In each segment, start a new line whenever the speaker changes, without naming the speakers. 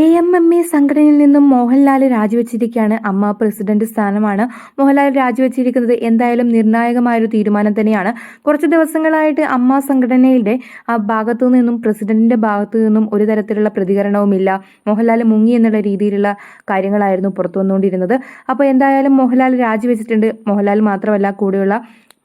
A M M A സംഘടനയിൽ നിന്നും മോഹൻലാൽ രാജിവെച്ചിരിക്കുകയാണ് അമ്മ പ്രസിഡന്റ് സ്ഥാനമാണ്. മോഹൻലാൽ രാജിവെച്ചിരിക്കുന്നത് എന്തായാലും നിർണായകമായൊരു തീരുമാനം തന്നെയാണ്. കുറച്ച് ദിവസങ്ങളായിട്ട് അമ്മ സംഘടനയുടെ ആ ഭാഗത്തു നിന്നും പ്രസിഡന്റിന്റെ ഭാഗത്തു നിന്നും ഒരു തരത്തിലുള്ള പ്രതികരണവുമില്ല. മോഹൻലാൽ മുങ്ങി എന്നുള്ള രീതിയിലുള്ള കാര്യങ്ങളായിരുന്നു പുറത്തു വന്നുകൊണ്ടിരുന്നത്. അപ്പോൾ എന്തായാലും മോഹൻലാൽ രാജിവെച്ചിട്ടുണ്ട്. മോഹൻലാൽ മാത്രമല്ല കൂടെയുള്ള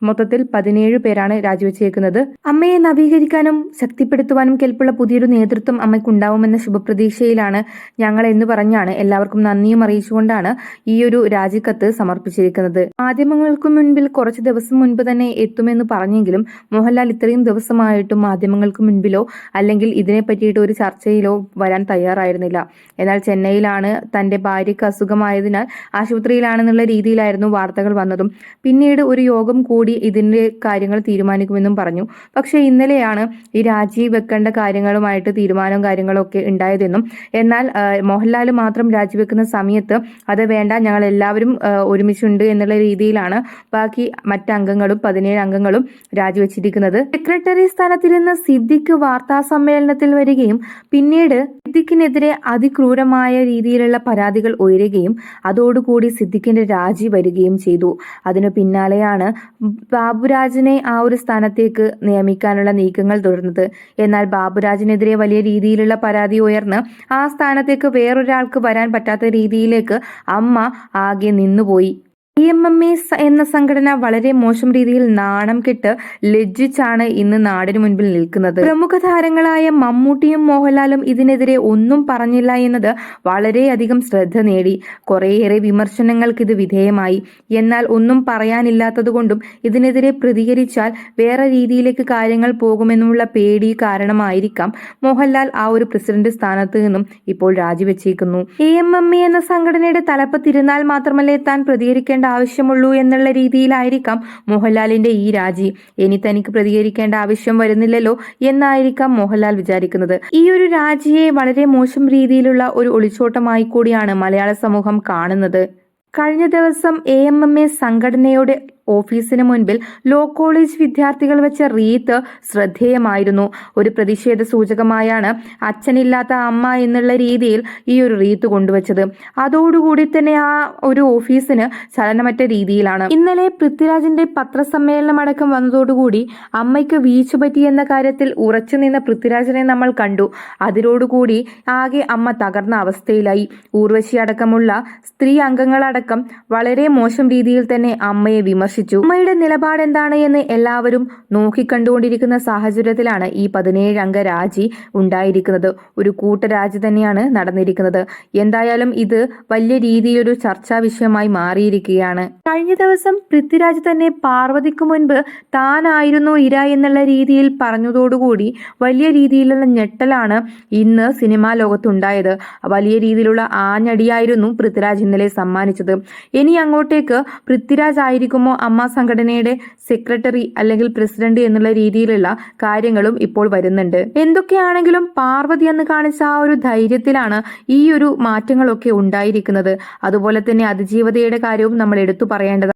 മൊത്തത്തിൽ പതിനേഴ് പേരാണ് രാജിവെച്ചേക്കുന്നത്. അമ്മയെ നവീകരിക്കാനും ശക്തിപ്പെടുത്തുവാനും കെൽപ്പുള്ള പുതിയൊരു നേതൃത്വം അമ്മയ്ക്കുണ്ടാവുമെന്ന ശുഭപ്രതീക്ഷയിലാണ് ഞങ്ങൾ എന്ന് പറഞ്ഞാണ് എല്ലാവർക്കും നന്ദിയും അറിയിച്ചുകൊണ്ടാണ് ഈ ഒരു രാജിക്കത്ത് സമർപ്പിച്ചിരിക്കുന്നത്. മാധ്യമങ്ങൾക്ക് മുൻപിൽ കുറച്ച് ദിവസം മുൻപ് തന്നെ എത്തുമെന്ന് പറഞ്ഞെങ്കിലും മോഹൻലാൽ ഇത്രയും ദിവസമായിട്ടും മാധ്യമങ്ങൾക്ക് മുൻപിലോ അല്ലെങ്കിൽ ഇതിനെ പറ്റിയിട്ട് ഒരു ചർച്ചയിലോ വരാൻ തയ്യാറായിരുന്നില്ല. എന്നാൽ ചെന്നൈയിലാണ് തന്റെ ഭാര്യയ്ക്ക് അസുഖമായതിനാൽ ആശുപത്രിയിലാണെന്നുള്ള രീതിയിലായിരുന്നു വാർത്തകൾ വന്നതും. പിന്നീട് ഒരു യോഗം കൂടി ഇതിന്റെ കാര്യങ്ങൾ തീരുമാനിക്കുമെന്നും പറഞ്ഞു. പക്ഷേ ഇന്നലെയാണ് ഈ രാജി വെക്കേണ്ട കാര്യങ്ങളുമായിട്ട് തീരുമാനവും കാര്യങ്ങളും ഒക്കെ ഉണ്ടായതെന്നും എന്നാൽ മോഹൻലാൽ മാത്രം രാജിവെക്കുന്ന സമയത്ത് അത് വേണ്ട ഞങ്ങൾ എല്ലാവരും ഒരുമിച്ചുണ്ട് എന്നുള്ള രീതിയിലാണ് ബാക്കി മറ്റംഗങ്ങളും പതിനേഴ് അംഗങ്ങളും രാജിവെച്ചിരിക്കുന്നത് സെക്രട്ടറി സ്ഥാനത്തിരുന്ന സിദ്ദിഖ് വാർത്താ സമ്മേളനത്തിൽ വരികയും പിന്നീട് സിദ്ദിഖിനെതിരെ അതിക്രൂരമായ രീതിയിലുള്ള പരാതികൾ ഉയരുകയും അതോടുകൂടി സിദ്ദിഖിന്റെ രാജി വരികയും ചെയ്തു. അതിനു പിന്നാലെയാണ് ബാബുരാജിനെ ആ ഒരു സ്ഥാനത്തേക്ക് നിയമിക്കാനുള്ള നീക്കങ്ങൾ തുടർന്നത്. എന്നാൽ ബാബുരാജിനെതിരെ വലിയ രീതിയിലുള്ള പരാതി ഉയർന്ന് ആ സ്ഥാനത്തേക്ക് വേറൊരാൾക്ക് വരാൻ പറ്റാത്ത രീതിയിലേക്ക് അമ്മ ആകെ നിന്നുപോയി. ഇ എം എം എ എന്ന സംഘടന വളരെ മോശം രീതിയിൽ നാണം കെട്ട് ലജ്ജിച്ചാണ് ഇന്ന് നാടിനു മുൻപിൽ നിൽക്കുന്നത്. പ്രമുഖ താരങ്ങളായ മമ്മൂട്ടിയും മോഹൻലാലും ഇതിനെതിരെ ഒന്നും പറഞ്ഞില്ല എന്നത് വളരെയധികം ശ്രദ്ധ നേടി. കുറേയേറെ വിമർശനങ്ങൾക്ക് ഇത് വിധേയമായി. എന്നാൽ ഒന്നും പറയാനില്ലാത്തതുകൊണ്ടും ഇതിനെതിരെ പ്രതികരിച്ചാൽ വേറെ രീതിയിലേക്ക് കാര്യങ്ങൾ പോകുമെന്നുള്ള പേടി കാരണമായിരിക്കാം മോഹൻലാൽ ആ ഒരു പ്രസിഡന്റ് സ്ഥാനത്ത് നിന്നും ഇപ്പോൾ രാജിവെച്ചേക്കുന്നു. എ എം എം എ എന്ന സംഘടനയുടെ തലപ്പത്തിരുന്നാൽ മാത്രമല്ലേ താൻ പ്രതികരിക്കേണ്ട ആവശ്യമുള്ളൂ എന്നുള്ള രീതിയിലായിരിക്കാം മോഹൻലാലിന്റെ ഈ രാജി. ഇനി തനിക്ക് പ്രതികരിക്കേണ്ട ആവശ്യം വരുന്നില്ലല്ലോ എന്നായിരിക്കാം മോഹൻലാൽ വിചാരിക്കുന്നത്. ഈ ഒരു രാജിയെ വളരെ മോശം രീതിയിലുള്ള ഒരു ഒളിച്ചോട്ടമായി കൂടിയാണ് മലയാള സമൂഹം കാണുന്നത്. കഴിഞ്ഞ ദിവസം എ എം എം എ സംഘടനയുടെ ഓഫീസിന് മുൻപിൽ ലോ കോളേജ് വിദ്യാർത്ഥികൾ വെച്ച റീത്ത് ശ്രദ്ധേയമായിരുന്നു. ഒരു പ്രതിഷേധ സൂചകമായാണ് അച്ഛനില്ലാത്ത അമ്മ എന്നുള്ള രീതിയിൽ ഈ ഒരു റീത്ത് കൊണ്ടുവച്ചത്. അതോടുകൂടി തന്നെ ആ ഒരു ഓഫീസിന് ചലനമറ്റ രീതിയിലാണ്. ഇന്നലെ പൃഥ്വിരാജിന്റെ പത്രസമ്മേളനം അടക്കം വന്നതോടുകൂടി അമ്മയ്ക്ക് വീഴ്ച എന്ന കാര്യത്തിൽ ഉറച്ചു നിന്ന പൃഥ്വിരാജിനെ നമ്മൾ കണ്ടു. അതിനോടുകൂടി ആകെ അമ്മ തകർന്ന അവസ്ഥയിലായി. ഊർവശി അടക്കമുള്ള സ്ത്രീ അംഗങ്ങളടക്കം വളരെ മോശം രീതിയിൽ തന്നെ അമ്മയെ വിമർശിച്ചു. അമ്മയുടെ നിലപാട് എന്താണ് എന്ന് എല്ലാവരും നോക്കിക്കണ്ടുകൊണ്ടിരിക്കുന്ന സാഹചര്യത്തിലാണ് ഈ പതിനേഴ് അംഗ രാജി ഉണ്ടായിരിക്കുന്നത്. ഒരു കൂട്ടരാജി തന്നെയാണ് നടന്നിരിക്കുന്നത്. എന്തായാലും ഇത് വലിയ രീതിയിലൊരു ചർച്ചാ വിഷയമായി മാറിയിരിക്കുകയാണ്. കഴിഞ്ഞ ദിവസം പൃഥ്വിരാജ് തന്നെ പാർവതിക്ക് മുൻപ് താനായിരുന്നു ഇര എന്നുള്ള രീതിയിൽ പറഞ്ഞതോടുകൂടി വലിയ രീതിയിലുള്ള ഞെട്ടലാണ് ഇന്ന് സിനിമാ ലോകത്തുണ്ടായത്. വലിയ രീതിയിലുള്ള ആഞ്ഞടിയായിരുന്നു പൃഥ്വിരാജ് ഇന്നലെ സമ്മാനിച്ചത്. ഇനി അങ്ങോട്ടേക്ക് പൃഥ്വിരാജ് ആയിരിക്കുമോ അമ്മ സംഘടനയുടെ സെക്രട്ടറി അല്ലെങ്കിൽ പ്രസിഡന്റ് എന്നുള്ള രീതിയിലുള്ള കാര്യങ്ങളും ഇപ്പോൾ വരുന്നുണ്ട്. എന്തൊക്കെയാണെങ്കിലും പാർവതി എന്ന് കാണിച്ച ആ ഒരു ധൈര്യത്തിലാണ് ഈ ഒരു മാറ്റങ്ങളൊക്കെ ഉണ്ടായിരിക്കുന്നത്. അതുപോലെ തന്നെ അതിജീവതയുടെ കാര്യവും നമ്മൾ എടുത്തു പറയേണ്ടത്